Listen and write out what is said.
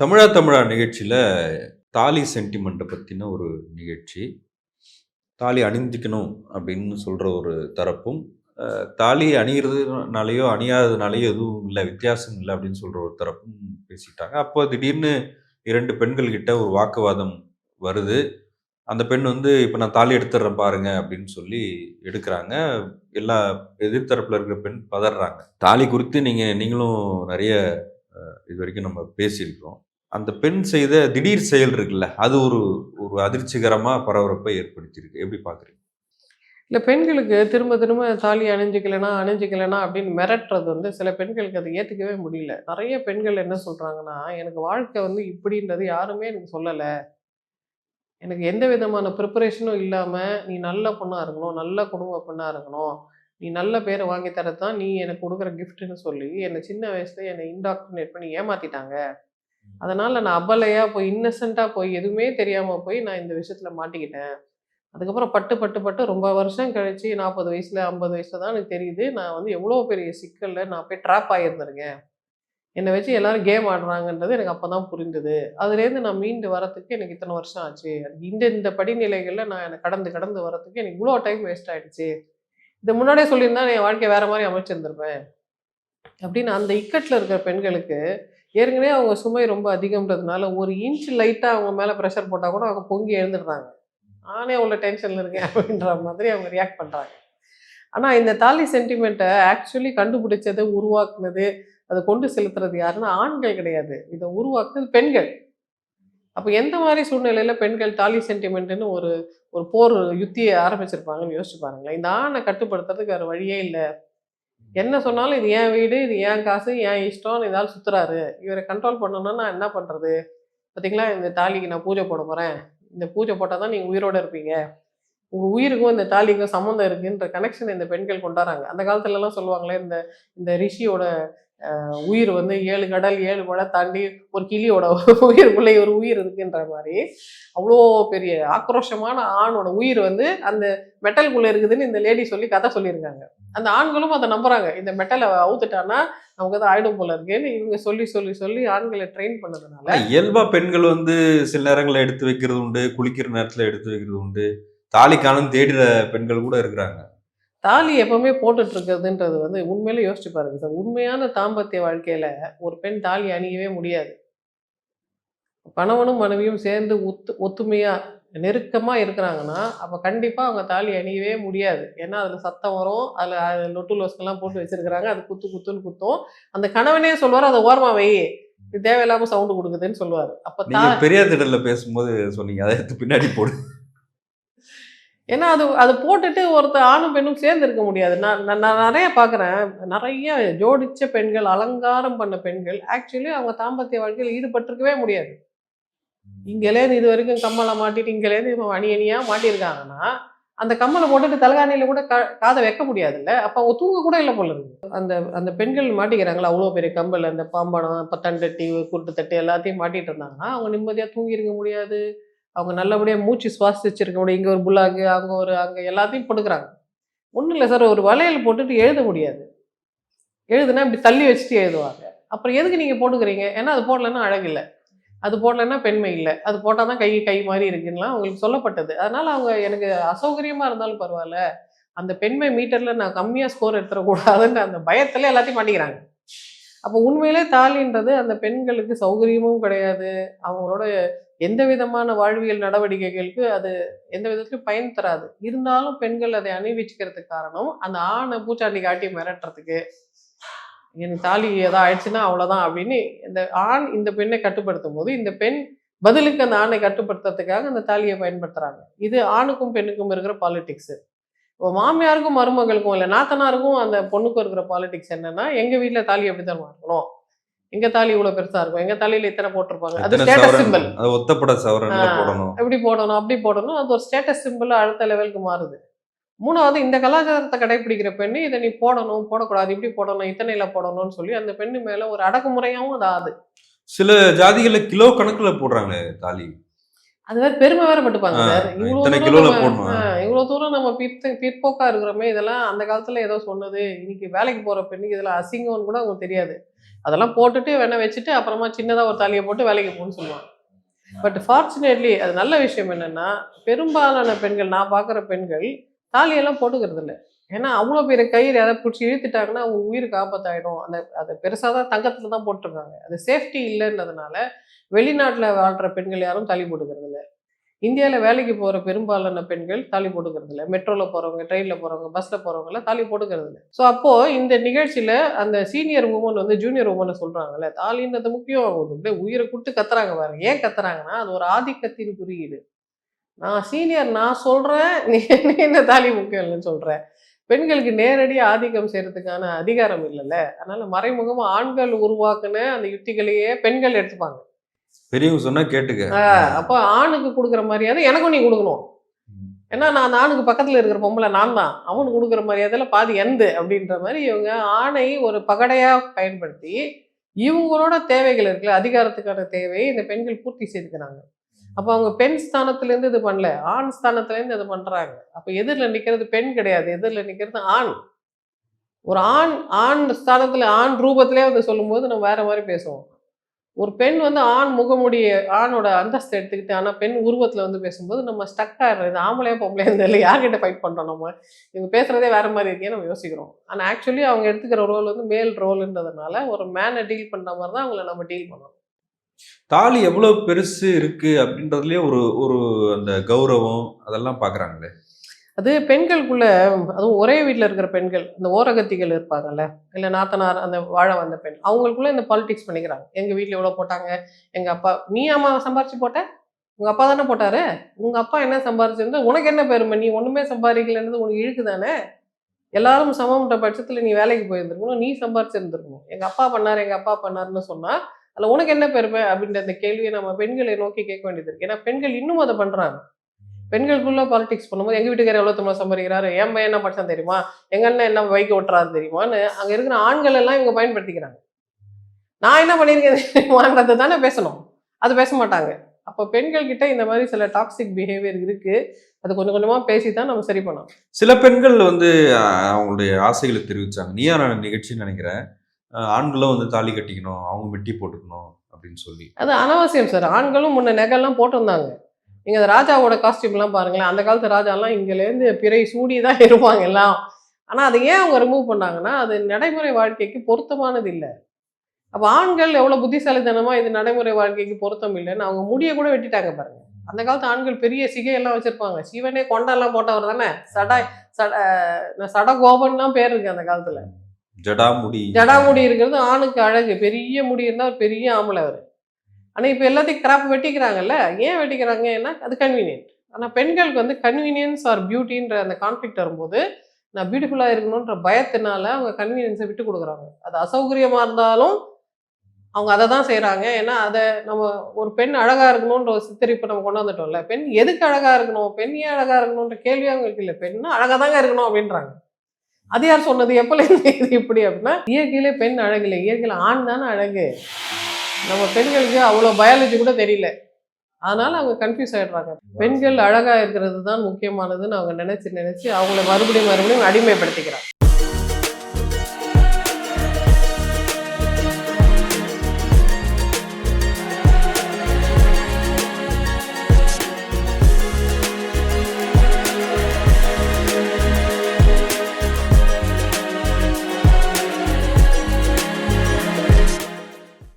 தமிழா தமிழா நிகழ்ச்சியில் தாலி சென்டிமெண்ட்டை பற்றின ஒரு நிகழ்ச்சி. தாலி அணிந்திக்கணும் அப்படின்னு சொல்கிற ஒரு தரப்பும் தாலி அணிகிறதுனாலையோ அணியாததுனாலையோ எதுவும் இல்லை வித்தியாசம் இல்லை அப்படின்னு சொல்கிற ஒரு தரப்பும் பேசிட்டாங்க. அப்போ திடீர்னு இரண்டு பெண்கள்கிட்ட ஒரு வாக்குவாதம் வருது. அந்த பெண் வந்து இப்போ நான் தாலி எடுத்துடுறேன் பாருங்க அப்படின்னு சொல்லி எடுக்கிறாங்க. எல்லா எதிர்த்தரப்பில் இருக்கிற பெண் பதறாங்க. தாலி குறித்து நீங்கள் நீங்களும் நிறைய இது வரைக்கும் நம்ம பேசியிருக்கிறோம். அந்த பெண் செய்த திடீர் செயல் இருக்குல்ல அது ஒரு ஒரு அதிர்ச்சிகரமாக பரபரப்பை ஏற்படுத்தியிருக்கு. எப்படி பார்க்குறீங்க இல்லை பெண்களுக்கு திரும்ப திரும்ப தாலி அணிஞ்சிக்கலைனா அணிஞ்சிக்கலைனா அப்படின்னு மிரட்டுறது வந்து சில பெண்களுக்கு அதை ஏற்றுக்கவே முடியல. நிறைய பெண்கள் என்ன சொல்கிறாங்கன்னா எனக்கு வாழ்க்கை வந்து இப்படின்றது யாருமே எனக்கு சொல்லலை. எனக்கு எந்த விதமான ப்ரிப்பரேஷனும் இல்லாமல் நீ நல்ல பொண்ணாக இருக்கணும் நல்ல குடும்ப பெண்ணாக இருக்கணும் நீ நல்ல பேரை வாங்கி தரத்தான் நீ எனக்கு கொடுக்குற கிஃப்ட்டுன்னு சொல்லி என்னை சின்ன வயசுல என்னை இன்டாக்டினேட் பண்ணி ஏமாற்றிட்டாங்க அதனால் நான் அபலையாக போய் இன்னசென்ட்டாக போய் எதுவுமே தெரியாமல் போய் நான் இந்த விஷயத்தில் மாட்டிக்கிட்டேன். அதுக்கப்புறம் பட்டு பட்டு பட்டு ரொம்ப வருஷம் கழிச்சு நாற்பது வயசில் ஐம்பது வயசில் தான் எனக்கு தெரியுது. நான் வந்து எவ்வளோ பெரிய சிக்கலில் நான் போய் ட்ராப் ஆகியிருந்திருக்கேன் என்னை வச்சு எல்லாரும் கேம் ஆடுறாங்கன்றது எனக்கு அப்போ தான் புரிந்தது. அதுலேருந்து நான் மீண்டு வரத்துக்கு எனக்கு இத்தனை வருஷம் ஆச்சு. இந்த இந்த படிநிலைகளில் நான் எனக்கு கடந்து கடந்து வரத்துக்கு எனக்கு இவ்வளோ டைம் வேஸ்ட் ஆகிடுச்சு இதை முன்னாடியே சொல்லியிருந்தா என் வாழ்க்கையை வேறு மாதிரி அமைச்சிருந்திருப்பேன். அப்படின்னு அந்த இக்கட்டில் இருக்கிற பெண்களுக்கு ஏற்கனவே அவங்க சுமை ரொம்ப அதிகம்ன்றதுனால ஒரு இன்ச் லைட்டாக அவங்க மேலே ப்ரெஷர் போட்டால் கூட அவங்க பொங்கி எழுந்துடுறாங்க. நானே அவ்வளோ டென்ஷனில் இருக்கேன் அப்படின்ற மாதிரி அவங்க ரியாக்ட் பண்ணுறாங்க ஆனால் இந்த தாலி சென்டிமெண்ட்டை ஆக்சுவலி கண்டுபிடிச்சது உருவாக்குனது அதை கொண்டு செலுத்துறது யாருன்னா ஆண்கள் கிடையாது. இதை உருவாக்குனது பெண்கள். அப்போ எந்த மாதிரி சூழ்நிலையில் பெண்கள் தாலி சென்டிமெண்ட்டுன்னு ஒரு ஒரு போர் யுத்தியை ஆரம்பிச்சிருப்பாங்கன்னு யோசிச்சு பாருங்களேன். இந்த ஆணை கட்டுப்படுத்துறதுக்கு வேறு வழியே இல்லை. என்ன சொன்னாலும் இது என் வீடு இது என் காசு என் இஷ்டம் இதால் சுத்துறாரு. இவரை கண்ட்ரோல் பண்ணணும்னா நான் என்ன பண்ணுறது பார்த்தீங்களா இந்த தாலிக்கு நான் பூஜை போட போகிறேன் இந்த பூஜை போட்டால் தான் நீங்கள் உயிரோட இருப்பீங்க. உங்கள் உயிருக்கும் இந்த தாலிக்கும் சம்மந்தம் இருக்குன்ற கனெக்ஷன் இந்த பெண்கள் கொண்டாடுறாங்க. அந்த காலத்துலலாம் சொல்லுவாங்களே இந்த இந்த ரிஷியோட உயிர் வந்து ஏழு கடல் ஏழு மழை தாண்டி ஒரு கிளியோட உயிருக்குள்ளே ஒரு உயிர் இருக்குன்ற மாதிரி அவ்வளோ பெரிய ஆக்ரோஷமான ஆணோட உயிர் வந்து அந்த மெட்டலுக்குள்ளே இருக்குதுன்னு இந்த லேடி சொல்லி கதை சொல்லியிருக்காங்க. அந்த ஆண்களும் அதை நம்புறாங்க. இந்த மெட்டலை அவுத்துட்டான்னா நமக்கு தான் ஆயிடும் போல இருக்குன்னு இவங்க சொல்லி சொல்லி சொல்லி ஆண்களை ட்ரெயின் பண்ணதுனால இயல்பா பெண்கள் வந்து சில நேரங்களில் எடுத்து வைக்கிறது உண்டு குளிக்கிற நேரத்துல எடுத்து வைக்கிறது உண்டு. தாலி காலம் தேடுற பெண்கள் கூட இருக்கிறாங்க. தாலி எப்பவுமே போட்டுட்டு இருக்கிறதுன்றது வந்து உண்மையில யோசிச்சு பாருங்க சார். உண்மையான தாம்பத்திய வாழ்க்கையில ஒரு பெண் தாலி அணியவே முடியாது. கணவனும் மனைவியும் சேர்ந்து ஒத்து ஒத்துமையா நெருக்கமா இருக்கிறாங்கன்னா அப்ப கண்டிப்பா அவங்க தாலி அணியவே முடியாது. ஏன்னா அதுல சத்தம் வரும். அதுல லொட்டு லோஸ்கெல்லாம் போட்டு வச்சிருக்கிறாங்க. அது குத்து குத்துன்னு குத்தும். அந்த கணவனே சொல்லுவார் அதை ஓரமா வை. இது தேவையில்லாம சவுண்டு கொடுக்குதுன்னு சொல்லுவாரு அப்ப தா நீங்க பெரியார் திடல்ல பேசும்போது சொன்னீங்க. அதை எடுத்து பின்னாடி போடு. ஏன்னா அது அது போட்டுட்டு ஒருத்தர் ஆணும் பெண்ணும் சேர்ந்து இருக்க முடியாது. நான் நான் நான் நிறைய பார்க்குறேன் நிறைய ஜோடிச்ச பெண்கள் அலங்காரம் பண்ண பெண்கள் ஆக்சுவலி அவங்க தாம்பத்திய வாழ்க்கையில் ஈடுபட்டிருக்கவே முடியாது. இங்கேலேருந்து இது வரைக்கும் கம்மலை மாட்டிட்டு இங்கேலேருந்து இப்போ அணி அணியாக மாட்டியிருக்காங்கன்னா அந்த கம்மலை போட்டுட்டு தலகாணியில கூட கா காதை வைக்க முடியாதுல்ல? அப்போ அவங்க தூங்க கூட இல்லை போல இருக்கு. அந்த அந்த பெண்கள் மாட்டிக்கிறாங்களா? அவ்வளோ பெரிய கம்பல் அந்த பாம்படம் பத்தண்டட்டி குருட்டு தட்டி எல்லாத்தையும் மாட்டிட்டு இருந்தாங்கன்னா அவங்க நிம்மதியாக தூங்கியிருக்க முடியாது. அவங்க நல்லபடியாக மூச்சு சுவாசிச்சிருக்க முடியும் இங்கே ஒரு புல்லாக்கு அங்கே ஒரு அங்கே எல்லாத்தையும் போட்டுக்கிறாங்க ஒன்றும் இல்லை சார் ஒரு வளையல் போட்டுட்டு எழுத முடியாது. எழுதுனா இப்படி தள்ளி வச்சுட்டு எழுதுவாங்க. அப்புறம் எதுக்கு நீங்கள் போட்டுக்கிறீங்க? ஏன்னா அது போடலன்னா அழகில்லை அது போடலன்னா பெண்மை இல்லை. அது போட்டால் தான் கை கை மாதிரி இருக்குன்னா அவங்களுக்கு சொல்லப்பட்டது. அதனால அவங்க எனக்கு அசௌகரியமாக இருந்தாலும் பரவாயில்ல. அந்த பெண்மை மீட்டரில் நான் கம்மியாக ஸ்கோர் எடுத்துடக்கூடாதுன்ற அந்த பயத்தில் எல்லாத்தையும் பண்ணிக்கிறாங்க. அப்போ உண்மையிலே தாலின்றது அந்த பெண்களுக்கு சௌகரியமும் கிடையாது. அவங்களோட எந்த விதமான வாழ்வியல் நடவடிக்கைகளுக்கு அது எந்த விதத்துலையும் பயன் தராது. இருந்தாலும் பெண்கள் அதை அணிவிச்சுக்கிறதுக்கு காரணம் அந்த ஆணை பூச்சாண்டி காட்டி மிரட்டுறதுக்கு எனக்கு தாலி ஏதோ ஆயிடுச்சுன்னா அவ்வளோதான் அப்படின்னு இந்த ஆண் இந்த பெண்ணை கட்டுப்படுத்தும் போது இந்த பெண் பதிலுக்கு அந்த ஆணை கட்டுப்படுத்துறதுக்காக அந்த தாலியை பயன்படுத்துறாங்க. இது ஆணுக்கும் பெண்ணுக்கும் இருக்கிற பாலிடிக்ஸ் இப்போ மாமியாருக்கும் மருமகளுக்கும் இல்லை நாத்தனாருக்கும் அந்த பொண்ணுக்கும் இருக்கிற பாலிடிக்ஸ் என்னன்னா எங்க வீட்டில் தாலி எப்படி தான் இருக்கணும் எங்க தாலி இவ்வளோ பெருசா இருக்கும்? எங்க தாலியில இத்தனை போட்டிருப்பாங்க? அது ஸ்டேட்டஸ் சவரன்? சிம்பிள் அது ஒத்தப்பட. போடணும். எப்படி போடணும்? அப்படி போடணும். அது ஒரு ஸ்டேட்டஸ் சிம்பிள் அடுத்த லெவலுக்கு மாறுது. மூணாவது இந்த கலாச்சாரத்தை கடைபிடிக்கிற பெண்ணு இதை நீ போடணும் போடக்கூடாது இப்படி போடணும் இத்தனையில போடணும்னு சொல்லி அந்த பெண்ணு மேல ஒரு அடக்குமுறையாவும் அது ஆகுது சில ஜாதிகள்ல கிலோ கணக்குல போடுறாங்களே தாலி. அது வேற பெருமை வேற பட்டுப்பாங்க சார். இவ்வளவு தூரம் நம்ம- பிற்ப பிற்போக்கா இருக்கிறோமே இதெல்லாம் அந்த காலத்துல ஏதோ சொன்னது. இன்னைக்கு வேலைக்கு போற பெண்ணுக்கு இதெல்லாம் அசிங்கம்னு கூட அவங்களுக்கு தெரியாது. அதெல்லாம் போட்டுட்டு வேணா வச்சுட்டு அப்புறமா சின்னதாக ஒரு தாலியை போட்டு வேலைக்கு போகணும்னு சொல்லுவாங்க. பட் ஃபார்ச்சுனேட்லி அது நல்ல விஷயம் என்னன்னா பெரும்பாலான பெண்கள் நான் பார்க்குற பெண்கள் தாலியெல்லாம் போட்டுக்கிறது இல்லை ஏன்னா அவ்வளோ பெரிய கயிறு எதை பிடிச்சி இழுத்துட்டாங்கன்னா அவங்க உயிருக்கு ஆபத்தாயிடும் அந்த அதை பெருசாக தான் தங்கத்தில் தான் போட்டிருக்காங்க அது சேஃப்டி இல்லைன்றதுனால வெளிநாட்டில் வாழ்கிற பெண்கள் யாரும் தாலி போட்டுக்கிறது இல்லை இந்தியாவில் வேலைக்கு போகிற பெரும்பாலான பெண்கள் தாலி போட்டுக்கிறது இல்லை மெட்ரோவில் போகிறவங்க ட்ரெயினில் போகிறவங்க பஸ்ஸில் போகிறவங்கலாம் தாலி போட்டுக்கிறது இல்லை ஸோ அப்போது இந்த நிகழ்ச்சியில் அந்த சீனியர் உமன் வந்து ஜூனியர் உமனை சொல்கிறாங்கல்ல தாலின்றது முக்கியம். அவங்க உயிரை கொடுத்து கத்துறாங்க பாருங்க. ஏன் கத்துறாங்கன்னா அது ஒரு ஆதிக்கத்தின் குறியீடு. நான் சீனியர் நான் சொல்கிறேன் நீ என்ன தாலி முக்கியம் இல்லைன்னு சொல்கிறேன் பெண்களுக்கு நேரடியாக ஆதிக்கம் செய்கிறதுக்கான அதிகாரம் இல்லைல்ல. அதனால மறைமுகமாக ஆண்கள் உருவாக்குன அந்த யுக்திகளையே பெண்கள் எடுத்துப்பாங்க. பெரியவங்க சொன்னா கேட்டுக்க. அப்போ ஆணுக்கு கொடுக்குற மரியாதை எனக்கும் நீ கொடுக்கணும். ஏன்னா நான் அந்த ஆணுக்கு பக்கத்தில் இருக்கிற பொம்பளை நான் தான். அவனுக்கு கொடுக்குற மரியாதையில பாதி எந்து அப்படின்ற மாதிரி இவங்க ஆணை ஒரு பகடையாக பயன்படுத்தி இவங்களோட தேவைகள் இருக்குல்ல அதிகாரத்துக்கான தேவையை இந்த பெண்கள் பூர்த்தி செய்துக்கிறாங்க. அப்போ அவங்க பெண் ஸ்தானத்துலேருந்து இது பண்ணல ஆண் ஸ்தானத்துலேருந்து இது பண்ணுறாங்க அப்போ எதிரில் நிற்கிறது பெண் கிடையாது எதிரில் நிற்கிறது ஆண். ஒரு ஆண் ஆண் ஸ்தானத்தில் ஆண் ரூபத்திலே வந்து சொல்லும்போது நம்ம வேற மாதிரி பேசுவோம். ஒரு பெண் வந்து ஆண் முகமுடிய ஆணோட அந்தஸ்தை எடுத்துக்கிட்டு ஆனால் பெண் உருவத்தில் வந்து பேசும்போது நம்ம ஸ்டக் ஆகிடுறது இது ஆம்பளையா பொம்பளையா தெரியல யார்கிட்ட ஃபைட் பண்ணுறோம் நம்ம? இவங்க பேசுகிறதே வேறு மாதிரி இருக்கே நம்ம யோசிக்கிறோம். ஆனால் ஆக்சுவலி அவங்க எடுத்துக்கிற ரோல் வந்து மேல் ரோல்ன்றதுனால ஒரு மேனை டீல் பண்ணுற மாதிரி தான் அவங்கள நம்ம டீல் பண்ணணும். தாலி எவ்வளோ பெருசு இருக்கு அப்படின்றதுலயே ஒரு ஒரு அந்த கௌரவம் அதெல்லாம் பார்க்குறாங்களே அது பெண்களுக்குள்ள அதுவும் ஒரே வீட்டில் இருக்கிற பெண்கள் இந்த ஓரகத்திகள் இருப்பாங்கல்ல இல்லை நாத்தனார் அந்த வாழ வந்த பெண் அவங்களுக்குள்ள இந்த பாலிடிக்ஸ் பண்ணிக்கிறாங்க. எங்கள் வீட்டில் எவ்வளோ போட்டாங்க எங்கள் அப்பா நீ அம்மா சம்பாரிச்சு போட்ட? உங்கள் அப்பா தானே போட்டாரு? உங்கள் அப்பா என்ன சம்பாரிச்சிருந்து உனக்கு என்ன பெருமை? நீ ஒன்றுமே சம்பாதிக்கலன்றது உனக்கு இழுக்கு தானே எல்லாரும் சமம்ன்ற பட்சத்தில் நீ வேலைக்கு போயிருந்துருக்கணும் நீ சம்பாரிச்சிருந்துருக்கணும். எங்கள் அப்பா பண்ணார் எங்கள் அப்பா பண்ணாருன்னு சொன்னால் அதில் உனக்கு என்ன பெருமை அப்படின்ற அந்த கேள்வியை நம்ம பெண்களை நோக்கி கேட்க வேண்டியது இருக்கு. ஏன்னா பெண்கள் இன்னும் அதை பண்ணுறாங்க பெண்களுக்குள்ள பாலிடிக்ஸ் பண்ணும்போது எங்கள் வீட்டுக்காரர் எவ்வளோ தமிழ் சம்பாதிக்கிறாரு? என் பையன் என்ன படிச்சான் தெரியுமா? எங்கள் அண்ணன் என்ன பைக் ஓட்டுறாரு தெரியுமான்னு அங்கே இருக்கிற ஆண்கள் எல்லாம் இவங்க பயன்படுத்திக்கிறாங்க. நான் என்ன பண்ணியிருக்கேன் தெரியுமான்றதை தானே பேசணும். அது பேச மாட்டாங்க. அப்போ பெண்கள் கிட்ட இந்த மாதிரி சில டாக்ஸிக் பிஹேவியர் இருக்கு. அது கொஞ்சம் கொஞ்சமாக பேசி தான் நம்ம சரி பண்ணோம் சில பெண்கள் வந்து அவங்களுடைய ஆசைகளை தெரிவிச்சாங்க. நீயா நான் நிகழ்ச்சின்னு நினைக்கிறேன். ஆண்களும் வந்து தாலி கட்டிக்கணும் அவங்க மெட்டி போட்டுக்கணும் அப்படின்னு சொல்லி. அது அனாவசியம் சார். ஆண்களும் முன்ன நெகெல்லாம் போட்டிருந்தாங்க. நீங்கள் அந்த ராஜாவோட காஸ்டியூம்லாம் பாருங்களேன். அந்த காலத்து ராஜாலாம் இங்கேருந்து பிறை சூடி தான் இருப்பாங்க எல்லாம். ஆனால் அதை ஏன் அவங்க ரிமூவ் பண்ணாங்கன்னா அது நடைமுறை வாழ்க்கைக்கு பொருத்தமானது இல்லை. அப்போ ஆண்கள் எவ்வளோ புத்திசாலித்தனமாக இது நடைமுறை வாழ்க்கைக்கு பொருத்தம் இல்லைன்னு அவங்க முடியை கூட வெட்டிட்டாங்க பாருங்க. அந்த காலத்து ஆண்கள் பெரிய சிகையெல்லாம் வச்சுருப்பாங்க. சிவனே கொண்டெல்லாம் போட்டவர் தானே? சட சட அஹ் சடகோபன்லாம் பேர் இருக்கு அந்த காலத்தில். ஜடாமுடி. ஜடாமுடி இருக்கிறது ஆணுக்கு அழகு. பெரிய முடி இருந்தால் பெரிய ஆம்பளை அவர். ஆனால் இப்போ எல்லாத்தையும் கிராப் வெட்டிக்கிறாங்கல்ல? ஏன் வெட்டிக்கிறாங்க? ஏன்னா அது கன்வீனியன்ட் ஆனால் பெண்களுக்கு வந்து கன்வீனியன்ஸ் ஆர் பியூட்டின்ற அந்த கான்ஃப்ளிக்ட் வரும்போது நான் பியூட்டிஃபுல்லாக இருக்கணுன்ற பயத்தினால அவங்க கன்வீனியன்ஸை விட்டு கொடுக்குறாங்க. அது அசௌகரியமாக இருந்தாலும் அவங்க அதை தான் செய்கிறாங்க ஏன்னா அதை நம்ம ஒரு பெண் அழகாக இருக்கணுன்ற ஒரு சித்தரிப்பு நம்ம கொண்டு வந்துட்டோம்ல. பெண் எதுக்கு அழகாக இருக்கணும்? பெண் ஏன் அழகாக இருக்கணுன்ற கேள்வி அவங்களுக்கு இல்லை. பெண்ணும் அழகாக தாங்க இருக்கணும் அப்படின்றாங்க. அது யார் சொன்னது? எப்போல இது இப்படி அப்படின்னா இயற்கையிலே பெண் அழகில்லை இயற்கையில் ஆண் தானே அழகு. நம்ம பெண்களுக்கு அவ்வளோ பயாலஜி கூட தெரியல. அதனால அவங்க கன்ஃபியூஸ் ஆகிடுறாங்க பெண்கள் அழகாக இருக்கிறது தான் முக்கியமானதுன்னு அவங்க நினச்சி நினச்சி அவங்கள மறுபடியும் மறுபடியும் அடிமைப்படுத்திக்கிறாங்க.